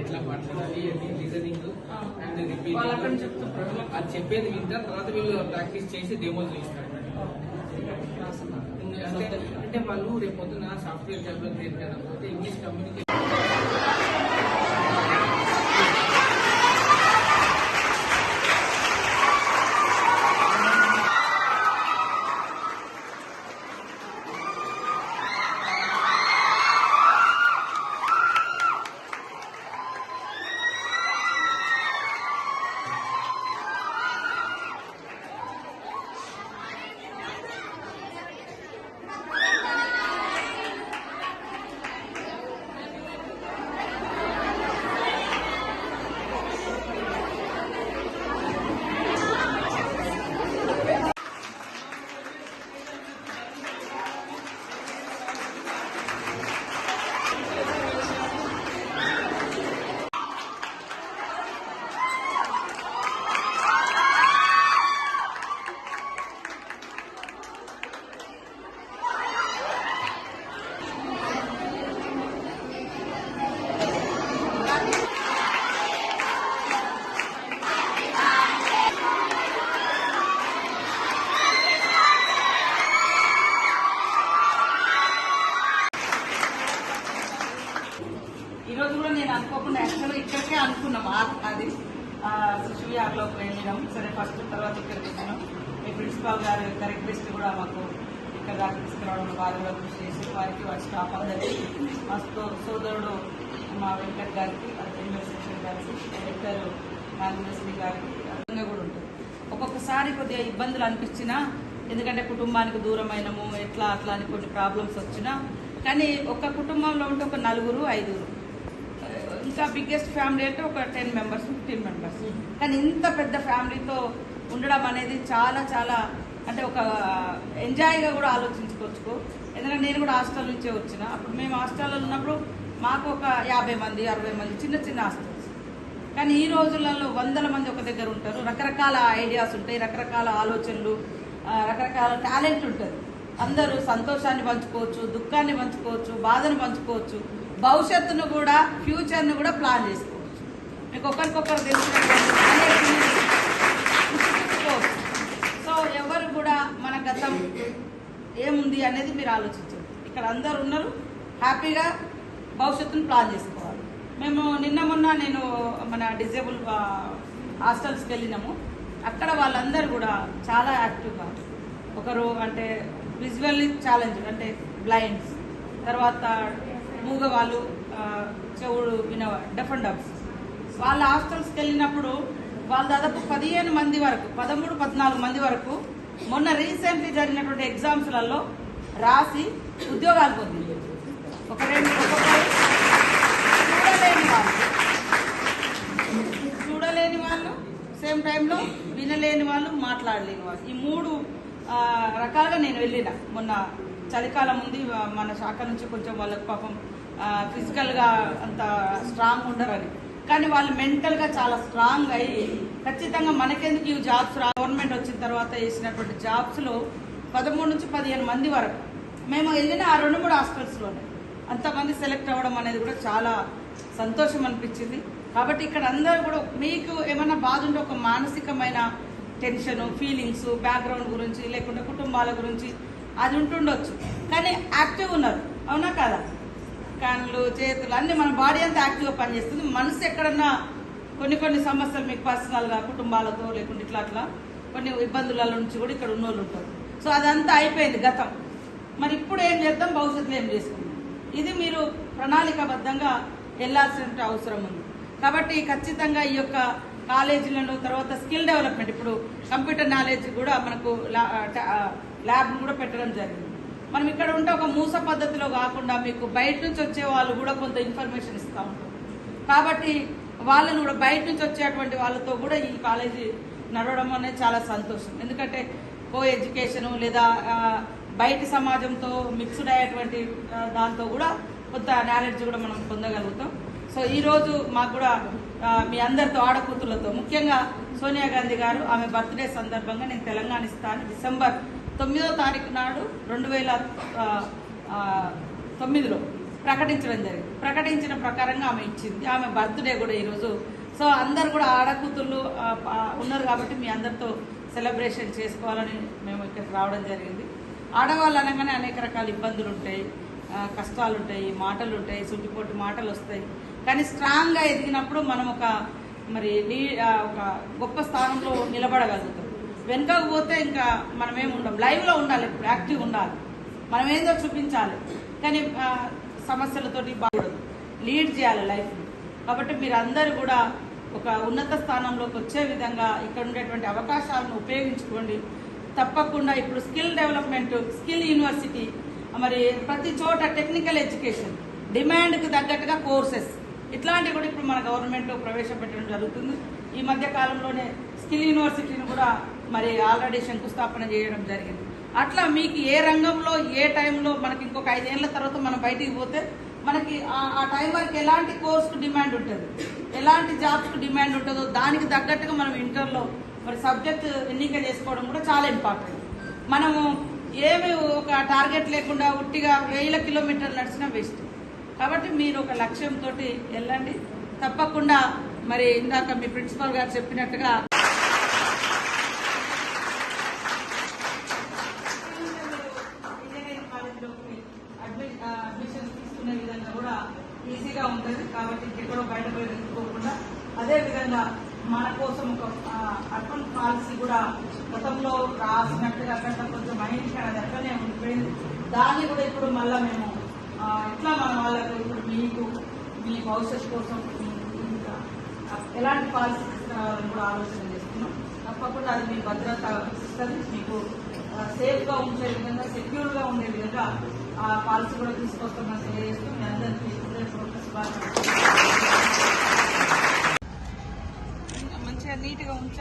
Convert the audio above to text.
ఎట్లా మాట్లాడాలి అని అండ్ రిపీట్ అది చెప్పేది వింటారు తర్వాత వీళ్ళు ప్రాక్టీస్ చేసి డెమోలు చేస్తారు అంటే వాళ్ళు రేపు పొద్దున సాఫ్ట్వేర్ డెవలప్ చేయకపోతే ఇంగ్లీష్ కమ్యూనికేషన్ ఈ రోజు కూడా నేను అనుకోకుండా యాక్చువల్గా ఇక్కడికే అనుకున్నాం. ఆ- అది శిశువిహార్లోకి వెళ్ళినాం సరే ఫస్ట్ తర్వాత ఇక్కడికి వచ్చినాం. మీ ప్రిన్సిపాల్ గారు యొక్క రిక్వెస్ట్ కూడా మాకు ఇక్కడ దాకా తీసుకురావడం వారు కూడా కృషి చేసి వారికి వారి స్టాఫ్ అందరికీ మా సోదరుడు మా వెంకట్ గారికి సెక్షన్ గారికి డైరెక్టర్ నాగేశ్వరి గారికి అర్థంగా కూడా ఉంటుంది. ఒక్కొక్కసారి కొద్దిగా ఇబ్బందులు అనిపించినా ఎందుకంటే కుటుంబానికి దూరమైనము ఎట్లా అట్లా అని కొన్ని ప్రాబ్లమ్స్ వచ్చినా కానీ ఒక కుటుంబంలో ఉంటే ఒక నలుగురు ఐదుగురు. ఇంకా బిగ్గెస్ట్ ఫ్యామిలీ అంటే ఒక టెన్ మెంబర్స్ ఫిఫ్టీన్ మెంబర్స్ కానీ ఇంత పెద్ద ఫ్యామిలీతో ఉండడం అనేది చాలా చాలా అంటే ఒక ఎంజాయ్గా కూడా ఆలోచించుకోవచ్చు. ఎందుకంటే నేను కూడా హాస్టల్ నుంచే వచ్చిన. అప్పుడు మేము హాస్టల్లో ఉన్నప్పుడు మాకు ఒక యాభై మంది అరవై మంది చిన్న చిన్న హాస్టల్స్. కానీ ఈ రోజులలో వందల మంది ఒక దగ్గర ఉంటారు. రకరకాల ఐడియాస్ ఉంటాయి రకరకాల ఆలోచనలు రకరకాల టాలెంట్ ఉంటుంది. అందరూ సంతోషాన్ని పంచుకోవచ్చు దుఃఖాన్ని పంచుకోవచ్చు బాధను పంచుకోవచ్చు. భవిష్యత్తును కూడా ఫ్యూచర్ను కూడా ప్లాన్ చేసుకోవచ్చు. మీకు ఒకరికొకరు తెలిసినటువంటి సో ఎవరు కూడా మన గతం ఏముంది అనేది మీరు ఆలోచించండి. ఇక్కడ అందరు ఉన్నారు హ్యాపీగా భవిష్యత్తును ప్లాన్ చేసుకోవాలి. మేము నిన్న మొన్న నేను మన డిజేబుల్ హాస్టల్స్కి వెళ్ళినాము. అక్కడ వాళ్ళందరూ కూడా చాలా యాక్టివ్గా ఒకరు అంటే విజువల్లీ ఛాలెంజ్ అంటే బ్లైండ్స్. తర్వాత మూగ వాళ్ళు చెవుడు వినవ డెఫ్. అండ్ డబ్స్ వాళ్ళ హాస్టల్స్కి వెళ్ళినప్పుడు వాళ్ళు దాదాపు పదిహేను మంది వరకు పదమూడు పద్నాలుగు మంది వరకు మొన్న రీసెంట్లీ జరిగినటువంటి ఎగ్జామ్స్లలో రాసి ఉద్యోగాలు పొందింది. ఒక రెండు చూడలేని వాళ్ళు. చూడలేని వాళ్ళు సేమ్ టైంలో వినలేని వాళ్ళు మాట్లాడలేని వాళ్ళు. ఈ మూడు రకాలుగా నేను వెళ్ళిన మొన్న చలికాలం ఉంది మన శాఖ నుంచి కొంచెం వాళ్ళకి పాపం ఫిజికల్గా అంత స్ట్రాంగ్ ఉండరని. కానీ వాళ్ళు మెంటల్గా చాలా స్ట్రాంగ్ అయ్యి ఖచ్చితంగా మనకెందుకు ఈ జాబ్స్ గవర్నమెంట్ వచ్చిన తర్వాత వేసినటువంటి జాబ్స్లో పదమూడు నుంచి పదిహేను మంది వరకు. మేము వెళ్ళిన ఆ రెండు మూడు హాస్టల్స్లోనే అంతమంది సెలెక్ట్ అవ్వడం అనేది కూడా చాలా సంతోషం అనిపించింది. కాబట్టి ఇక్కడ అందరూ కూడా మీకు ఏమైనా బాధ ఉంటే ఒక మానసికమైన టెన్షన్ ఫీలింగ్స్ బ్యాక్గ్రౌండ్ గురించి లేకుంటే కుటుంబాల గురించి అది ఉంటుండొచ్చు. కానీ యాక్టివ్ ఉన్నారు. అవునా కదా? కళ్ళు చేతులు అన్ని మన బాడీ అంతా యాక్టివ్గా పనిచేస్తుంది. మనసు ఎక్కడన్నా కొన్ని కొన్ని సమస్యలు మీకు పర్సనల్గా కుటుంబాలతో లేకుంటే ఇట్లా అట్లా కొన్ని ఇబ్బందుల నుంచి కూడా ఇక్కడ ఉన్నోళ్ళు ఉంటారు. సో అదంతా అయిపోయింది గతం. మరి ఇప్పుడు ఏం చేద్దాం? భవిష్యత్తులో ఏం చేసుకుందాం? ఇది మీరు ప్రణాళికాబద్ధంగా వెళ్ళాల్సిన అవసరం ఉంది. కాబట్టి ఖచ్చితంగా ఈ యొక్క కాలేజీలను తర్వాత స్కిల్ డెవలప్మెంట్ ఇప్పుడు కంప్యూటర్ నాలెడ్జ్ కూడా మనకు ల్యాబ్ను కూడా పెట్టడం జరిగింది. మనం ఇక్కడ ఉంటే ఒక మూస పద్ధతిలో కాకుండా మీకు బయట నుంచి వచ్చే వాళ్ళు కూడా కొంత ఇన్ఫర్మేషన్ ఇస్తూ ఉంటారు. కాబట్టి వాళ్ళను కూడా బయట నుంచి వచ్చేటువంటి వాళ్ళతో కూడా ఈ కాలేజీ నడవడం అనేది చాలా సంతోషం. ఎందుకంటే కో ఎడ్యుకేషన్ లేదా బయట బయటి సమాజంతో మిక్స్డ్ అయ్యేటువంటి దాంతో కూడా కొంత నాలెడ్జ్ కూడా మనం పొందగలుగుతాం. సో ఈరోజు మాకు కూడా మీ అందరితో ఆడకూతులతో ముఖ్యంగా సోనియా గాంధీ గారు ఆమె బర్త్డే సందర్భంగా నేను తెలంగాణ ఇస్తాను డిసెంబర్ తొమ్మిదో తారీఖు నాడు రెండు వేల తొమ్మిదిలో ప్రకటించడం జరిగింది. ప్రకటించిన ప్రకారంగా ఆమె ఇచ్చింది. ఆమె బర్త్డే కూడా ఈరోజు. సో అందరు కూడా ఆడకూతుళ్ళు ఉన్నారు కాబట్టి మీ అందరితో సెలబ్రేషన్ చేసుకోవాలని మేము ఇక్కడికి రావడం జరిగింది. ఆడవాళ్ళు అనగానే అనేక రకాల ఇబ్బందులు ఉంటాయి కష్టాలు ఉంటాయి మాటలు ఉంటాయి సుట్టిపోటు మాటలు వస్తాయి. కానీ స్ట్రాంగ్గా ఎదిగినప్పుడు మనం ఒక మరి ఒక గొప్ప స్థానంలో నిలబడగలుగుతాం. వెనుకకు పోతే ఇంకా మనమేం ఉండం. లైవ్లో ఉండాలి ఇప్పుడు యాక్టివ్ ఉండాలి. మనం ఏందో చూపించాలి. కానీ సమస్యలతోటి బాగుండదు. లీడ్ చేయాలి లైఫ్ని కాబట్టి మీరందరూ కూడా ఒక ఉన్నత స్థానంలోకి వచ్చే విధంగా ఇక్కడ ఉండేటువంటి అవకాశాలను ఉపయోగించుకోండి. తప్పకుండా ఇప్పుడు స్కిల్ డెవలప్మెంట్ స్కిల్ యూనివర్సిటీ మరి ప్రతి చోట టెక్నికల్ ఎడ్యుకేషన్ డిమాండ్కి తగ్గట్టుగా కోర్సెస్ ఇట్లాంటివి కూడా ఇప్పుడు మన గవర్నమెంట్ ప్రవేశపెట్టడం జరుగుతుంది. ఈ మధ్య కాలంలోనే స్కిల్ యూనివర్సిటీని కూడా మరి ఆల్రెడీ శంకుస్థాపన చేయడం జరిగింది. అట్లా మీకు ఏ రంగంలో ఏ టైంలో మనకి ఇంకొక ఐదేళ్ళ తర్వాత మనం బయటికి పోతే మనకి ఆ- ఆ టైం వరకు ఎలాంటి కోర్సుకు డిమాండ్ ఉంటుంది? ఎలాంటి జాబ్స్కు డిమాండ్ ఉంటుందో దానికి తగ్గట్టుగా మనం ఇంటర్లో మరి సబ్జెక్ట్ ఎన్నిక చేసుకోవడం కూడా చాలా ఇంపార్టెంట్. మనము ఏమి ఒక టార్గెట్ లేకుండా ఉట్టిగా వేల కిలోమీటర్లు నడిచినా వేస్ట్. కాబట్టి మీరు ఒక లక్ష్యంతో వెళ్ళండి. తప్పకుండా మరి ఇందాక మీ ప్రిన్సిపాల్ గారు చెప్పినట్టుగా గా ఉంటుంది. కాబట్టి ఎక్కడో బయట పోయి వెతుక్కోకుండా అదే విధంగా మన కోసం ఒక ఆ, అర్బన్ పాలసీ కూడా గతంలో రాసినట్టుగా అక్కడ కొంచెం మైండ్ అది అట్లనే ఉండిపోయింది. దాన్ని కూడా ఇప్పుడు మళ్ళా మేము ఎట్లా మన వాళ్ళకు ఇప్పుడు మీకు మీ భవిష్యత్తు కోసం ఇంకా ఎలాంటి పాలసీ తీసుకురావాలని కూడా ఆలోచన చేస్తున్నాం. తప్పకుండా అది మీ భద్రత ఇస్తుంది. మీకు సేఫ్గా ఉంచే విధంగా సెక్యూర్గా ఉండే విధంగా ఆ పాలసీ కూడా తీసుకొస్తామని తెలియజేస్తూ మీ అందరికీ హృదయపూర్వక శుభాకాంక్షలు. మంచిగా నీట్గా ఉంచారు.